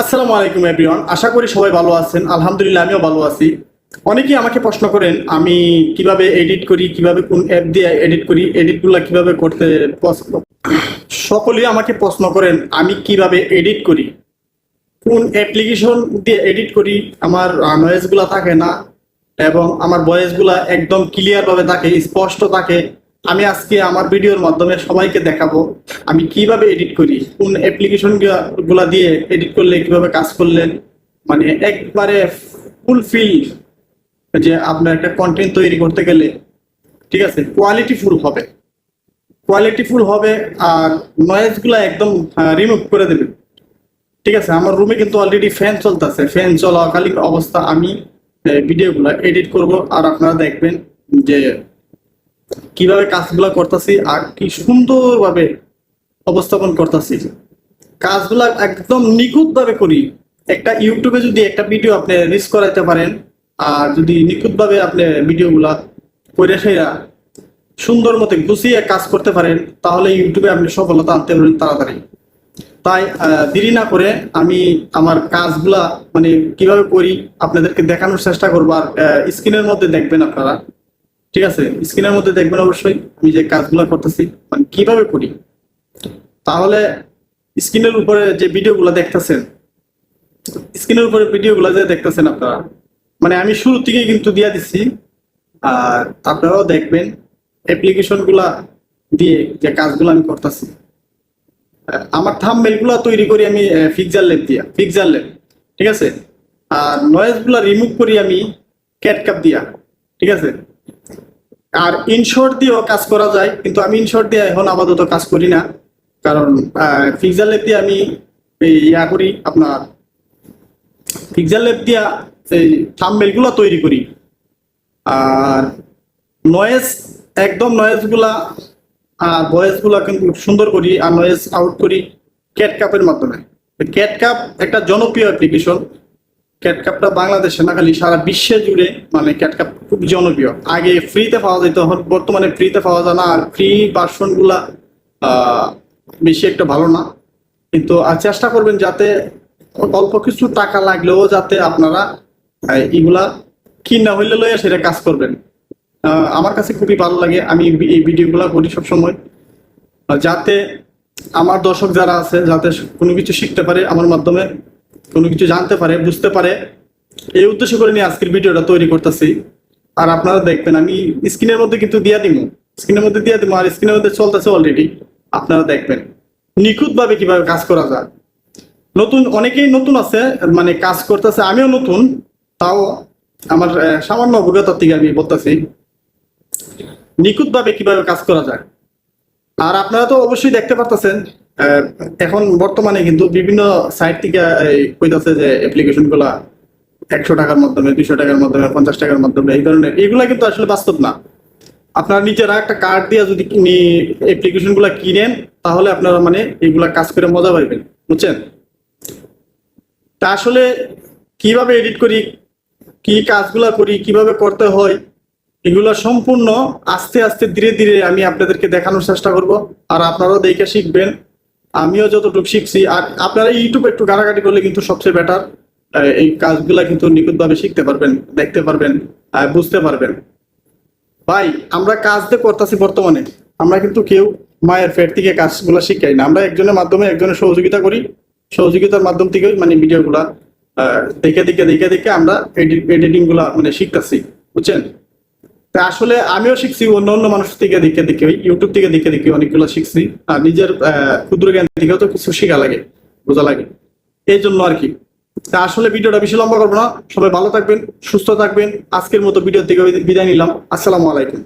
আসসালামু আলাইকুম এভরিওয়ান আশা করি সবাই ভালো আছেন। আলহামদুলিল্লাহ, আমিও ভালো আছি। অনেকেই আমাকে প্রশ্ন করেন, আমি কীভাবে এডিট করি, কীভাবে কোন অ্যাপ দিয়ে এডিট করি এডিটগুলো কীভাবে করতে পছন্দ সকলেই আমাকে প্রশ্ন করেন, আমি কীভাবে এডিট করি? কোন অ্যাপ্লিকেশন দিয়ে এডিট করি? আমার নয়েজগুলো থাকে না, এবং আমার ভয়েসগুলো একদম ক্লিয়ারভাবে থাকে, স্পষ্ট থাকে। আমি আজকে আমার ভিডিওর মাধ্যমে সবাইকে দেখাবো আমি কীভাবে এডিট করি, কোন অ্যাপ্লিকেশনগুলা দিয়ে এডিট করলে কীভাবে কাজ করলে মানে একবারে ফুলফিল যে আপনার একটা কন্টেন্ট তৈরি করতে গেলে, ঠিক আছে কোয়ালিটি ফুল হবে। কোয়ালিটি ফুল হবে আর নয়েজগুলো একদম রিমুভ করে দেবে ঠিক আছে, আমার রুমে কিন্তু অলরেডি ফ্যান চলতেছে। ফ্যান চলাকালীন অবস্থা আমি ভিডিওগুলো এডিট করব। আর আপনারা দেখবেন যে কীভাবে কাজগুলো করতেছি আর কি সুন্দরভাবে উপস্থাপন করতেছি। কাজগুলা একদম নিখুঁতভাবে করি। একটা ইউটিউবে যদি একটা ভিডিও আপনি রিস করাইতে পারেন, আর যদি নিখুঁতভাবে আপনি ভিডিওগুলা করে সেরা, সুন্দর মতো গুছিয়ে কাজ করতে পারেন, তাহলে ইউটিউবে আপনি সফলতা আনতে পারেন তাড়াতাড়ি। তাই দেরি না করে আমি আমার কাজগুলা মানে কীভাবে করি আপনাদেরকে দেখানোর চেষ্টা করব, আর স্ক্রিনের মধ্যে দেখবেন আপনারা। ঠিক আছে স্ক্রিনের মধ্যে দেখবেন অবশ্যই আমি যে কাজগুলো করতেছি মানে কীভাবে করি। তাহলে স্ক্রিনের উপরে যে ভিডিওগুলো দেখতেছেন স্ক্রিনের উপরে ভিডিওগুলো যে দেখতেছেন আপনারা মানে আমি শুরু থেকেই কিন্তু দিয়ে দিচ্ছি আর আপনারাও দেখবেন অ্যাপ্লিকেশনগুলা দিয়ে যে কাজগুলো আমি করতেছি। আমার থাম্বনেলগুলা তৈরি করি আমি ফিক্সার লেপ দিয়া ফিক্সার লেপ ঠিক আছে? আর নয়েজগুলা রিমুভ করি আমি ক্যাটকাপ দিয়া, ঠিক আছে? আর ইনশর্ট দিয়েও কাজ করা যায়, কিন্তু আমি ইনশর্ট দিয়ে এখন আপাতত কাজ করি না। কারণ ফিক্সার লেপ দিয়ে আমি ইয়া করি, আপনার ফিক্সার লেপ দিয়া এই থাম্বনেলগুলা তৈরি করি। আর নয়েজ একদম নয়েজগুলা আর ভয়েসগুলা কিন্তু সুন্দর করি, আর নয়েজ আউট করি ক্যাট কাপের মাধ্যমে। ক্যাট কাপ একটা জনপ্রিয় অ্যাপ্লিকেশন ক্যাট কাপটা বাংলাদেশে না, খালি সারা বিশ্বে জুড়ে মানে ক্যাট কাপ খুব জনপ্রিয়। আগে ফ্রিতে পাওয়া যেত বর্তমানে ফ্রিতে পাওয়া যায় না, আর ফ্রি ভার্সনগুলা বেশি একটা ভালো না। কিন্তু আর চেষ্টা করবেন যাতে অল্প কিছু টাকা লাগলেও যাতে আপনারা এগুলা কিনা হইলে লইয়া সেটা কাজ করবেন। আমার কাছে খুবই ভালো লাগে, আমি এই ভিডিওগুলো করি সবসময়। যাতে আমার দর্শক যারা আছে, যাতে কোনো কিছু শিখতে পারে, আমার মাধ্যমে কোনো কিছু জানতে পারে, বুঝতে পারে। এই উদ্দেশ্য করে নিয়ে আজকের ভিডিওটা তৈরি করতেছি। আর আপনারা দেখবেন, আমি স্ক্রিনের মধ্যে কিন্তু দিয়া দিব স্ক্রিনের মধ্যে দিয়া দিব আর স্ক্রিনের মধ্যে চলতেছে অলরেডি আপনারা দেখবেন, নিখুঁতভাবে কীভাবে কাজ করা যায়। নতুন, অনেকেই নতুন আছে মানে কাজ করতেছে, আমিও নতুন। তাও আমার সামান্য অভিজ্ঞতার থেকে আমি বলতেছি, নিখুঁতভাবে কীভাবে কাজ করা যায়। আর আপনারা তো অবশ্যই দেখতে পারতেছেন এখন বর্তমানে কিন্তু বিভিন্ন সাইট থেকে কইতাছে যে অ্যাপ্লিকেশনগুলা একশো টাকার মাধ্যমে, দুইশো টাকার মাধ্যমে, পঞ্চাশ টাকার মাধ্যমে, এই ধরনের, এগুলা কিন্তু আসলে বাস্তব না। আপনারা নিজেরা একটা কার্ড দিয়ে যদি অ্যাপ্লিকেশনগুলা কিনেন, তাহলে আপনারা মানে এগুলা কাজ করে মজা পাইবেন, বুঝছেন? তা আসলে কীভাবে এডিট করি, কি কাজগুলা করি, কীভাবে করতে হয়, এগুলো সম্পূর্ণ আস্তে আস্তে ধীরে ধীরে আমি আপনাদেরকে দেখানোর চেষ্টা করব, আর আপনারাও দেখে শিখবেন। আমিও যতটুকু শিখছি, আর আপনারা ইউটিউবে একটু ঘাটাঘাটি করলে কিন্তু সবচেয়ে বেটার এই কাজগুলা কিন্তু নিখুঁতভাবে শিখতে পারবেন, দেখতে পারবেন বুঝতে পারবেন। ভাই, আমরা কাজ দিয়ে করতেছি বর্তমানে, আমরা কিন্তু কেউ মায়ের পেট থেকে কাজগুলো শিখাই না। আমরা একজনের মাধ্যমে একজনের সহযোগিতা করি, সহযোগিতার মাধ্যম থেকে মানে ভিডিওগুলা দেখে দেখে দেখে দেখে আমরা এডিটিংগুলা মানে শিখতেছি, বুঝছেন? তা আসলে আমিও শিখছি, অন্য অন্য মানুষ থেকে দেখে দেখে ইউটিউব থেকে দেখে দেখে অনেকগুলো শিখছি। আর নিজের ক্ষুদ্র জ্ঞান থেকেও তো কিছু শেখা লাগে, বোঝা লাগে। এই জন্য আর কি। তা আসলে ভিডিওটা বেশি লম্বা করব না। সবাই ভালো থাকবেন, সুস্থ থাকবেন। আজকের মতো ভিডিও থেকে বিদায় নিলাম। আসসালামু আলাইকুম।